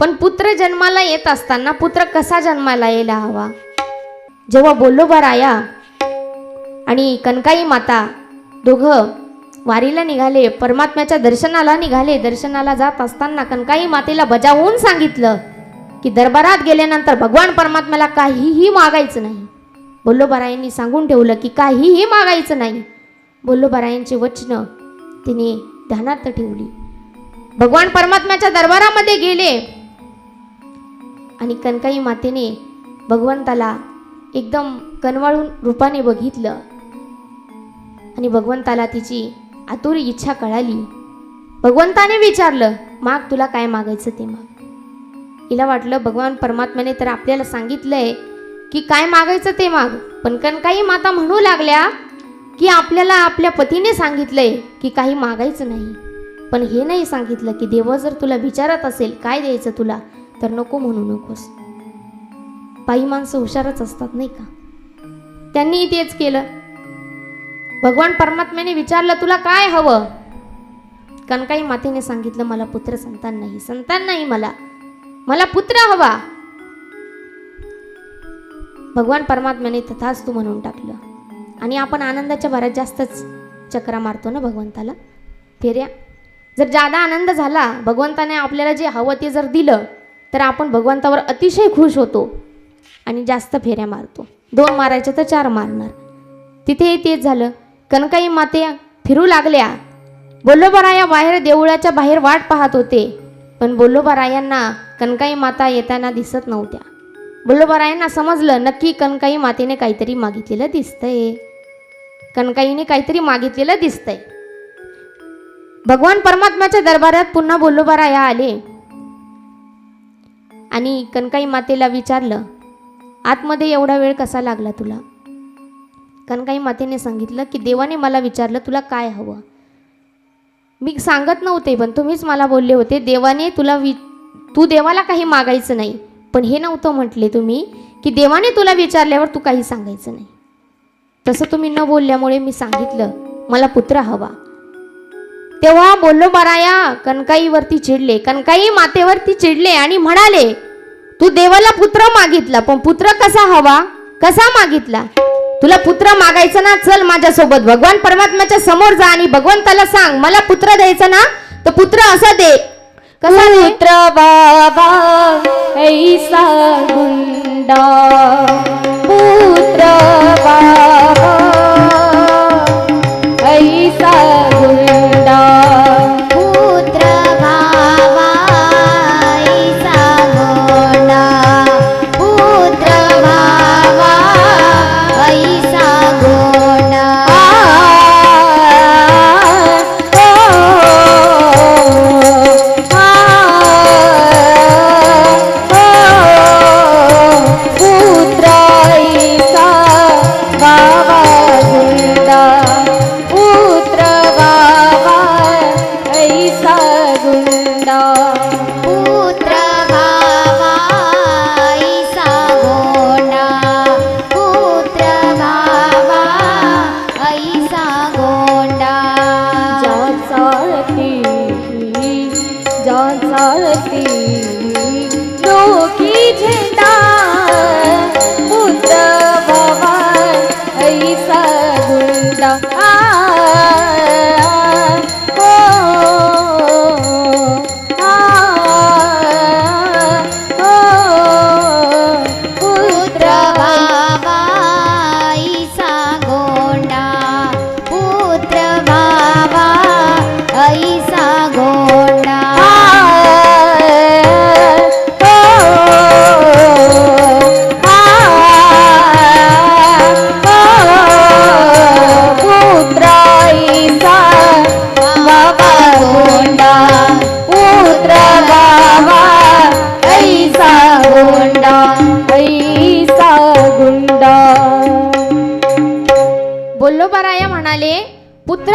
पण पुत्र जन्माला येत असताना पुत्र कसा जन्माला यायला हवा? जेव्हा बोल्लोबा राया आणि कनकाई माता दोघं वारीला निघाले परमात्म्याच्या दर्शनाला निघाले दर्शनाला जात असताना कनकाई मातेला बजावून सांगितलं की दरबारात गेल्यानंतर भगवान परमात्म्याला काहीही मागायचं नाही. बोल्लोबारायांनी सांगून ठेवलं की काहीही मागायचं नाही. बोल्लोबारायांची वचनं तिने ध्यानात ठेवली. भगवान परमात्म्याच्या दरबारामध्ये गेले. आणि कनकाई मातेने भगवंताला एकदम कनवाळून रूपाने बघितलं. आणि भगवंताला तिची आतुरी इच्छा कळाली. भगवंताने विचारलं माग तुला काय मागायचं ते माग? हिला वाटलं भगवान परमात्म्याने तर आपल्याला सांगितलंय की काय मागायचं ते माग. पण कनकाई माता म्हणू लागल्या की आपल्याला आपल्या पतीने सांगितलंय की काही मागायचं नाही. पण हे नाही सांगितलं की देव जर तुला विचारत असेल काय द्यायचं तुला? तर नको म्हणू नकोस. बाई माणसं हुशारच असतात नाही का? त्यांनी तेच केलं. भगवान परमात्म्याने विचारलं तुला काय हवं? कनकाई मातेने सांगितलं मला पुत्र संतान नाही. संतान नाही मला. मला पुत्र हवा. भगवान परमात्म्याने तथाच तू म्हणून टाकलं. आणि आपण आनंदाच्या भरात जास्तच चक्रा मारतो ना भगवंताला? फेऱ्या. जर जादा आनंद झाला भगवंताने आपल्याला जे हवं ते जर दिलं तर आपण भगवंतावर अतिशय खुश होतो आणि जास्त फेऱ्या मारतो. दोन मारायच्या तर चार मारणार. तिथेही तेच झालं. कनकाई माते फिरू लागल्या. बोल्लोबाराया बाहेर देवळाच्या बाहेर वाट पाहत होते. पण बोल्लोबारायांना कनकाई माता येताना दिसत नव्हत्या. बोल्लोबारायांना समजलं नक्की कनकाई मातेने काहीतरी मागितलेलं दिसतंय. कनकाईने काहीतरी मागितलेलं दिसतंय. भगवान परमात्म्याच्या दरबारात पुन्हा बोल्लोबाराया आले. आणि कणकाई मातेला विचारलं आतमध्ये एवढा वेळ कसा लागला तुला? कणकाई मातेने सांगितलं की देवाने मला विचारलं तुला काय हवं? मी सांगत नव्हते पण तुम्हीच मला बोलले होते देवाने तुला वि तू देवाला काही मागायचं नाही पण हे नव्हतं म्हटले तुम्ही की देवाने तुला विचारल्यावर तू काही सांगायचं नाही. तसं तुम्ही न बोलल्यामुळे मी सांगितलं मला पुत्र हवा. तेव्हा बोललो बराया कणकाईवरती चिडले कणकाई मातेवरती चिडले आणि म्हणाले तू देवाला पुत्र मागितला पण पुत्र कसा हवा? कसा मागितला? तुला पुत्र मागायचं ना? चल माझ्यासोबत भगवान परमात्म्याच्या समोर जा आणि भगवंताला सांग मला पुत्र द्यायचं ना? तर पुत्र असा दे. कसा पुत्र बाबा ऐसा गुंडा. ಸಾರತಿ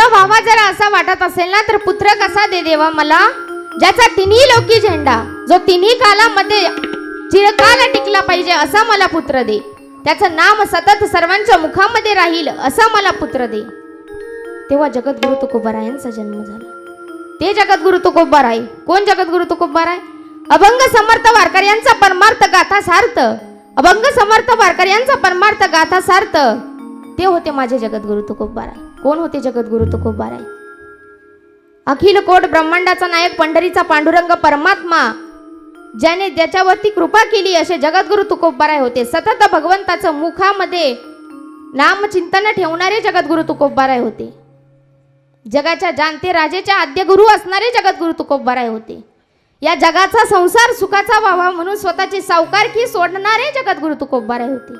पुत्र व्हावा जर असा वाटत असेल ना तर पुत्र कसा दे देवा मला? ज्याचा तिन्ही लोकी झेंडा जो तिन्ही कालामध्ये चिरकाल टिकला पाहिजे असा मला पुत्र दे. त्याचं नाम सतत सर्वांच्या मुखामध्ये राहील असा मला पुत्र दे. तेव्हा जगद्गुरु तुकोबारायांचा जन्म झाला. ते जगद्गुरु तुकोबाराय. कोण जगद्गुरु तुकोबाराय? अभंग समर्थ वारकर यांचा परमार्थ गाथा सार्थ. अभंग समर्थ वारकर यांचा परमार्थ गाथा सार्थ. ते होते माझे जगद्गुरु तुकोबाराय. कोण होते जगद्गुरु? तुकोबाराय अखिल कोट ब्रह्मांडाचा नायक पंढरीचा पांडुरंग परमात्मा ज्याने ज्याच्यावरती कृपा केली असे जगद्गुरु तुकोबाराय होते. सतत भगवंताचं मुखामध्ये नामचिंतन ठेवणारे जगद्गुरु तुकोबाराय होते. जगाच्या जाणते राजेच्या आद्यगुरु असणारे जगद्गुरु तुकोबाराय होते. या जगाचा संसार सुखाचा व्हावा म्हणून स्वतःची सावकारकी सोडणारे जगद्गुरु तुकोबाराय होते.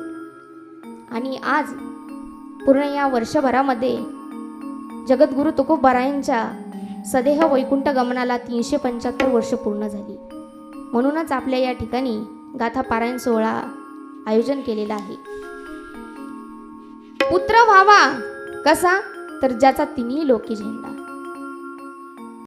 आणि आज पूर्ण या वर्षभरामध्ये जगद्गुरु तुकोबारायांच्या सदेह वैकुंठ गमनाला तीनशे पंच्याहत्तर वर्ष पूर्ण झाली. म्हणूनच आपल्या या ठिकाणी गाथा पारायण सोहळा आयोजन केलेला आहे. पुत्र व्हावा कसा? तर ज्याचा तिन्ही लोकी झेंडा.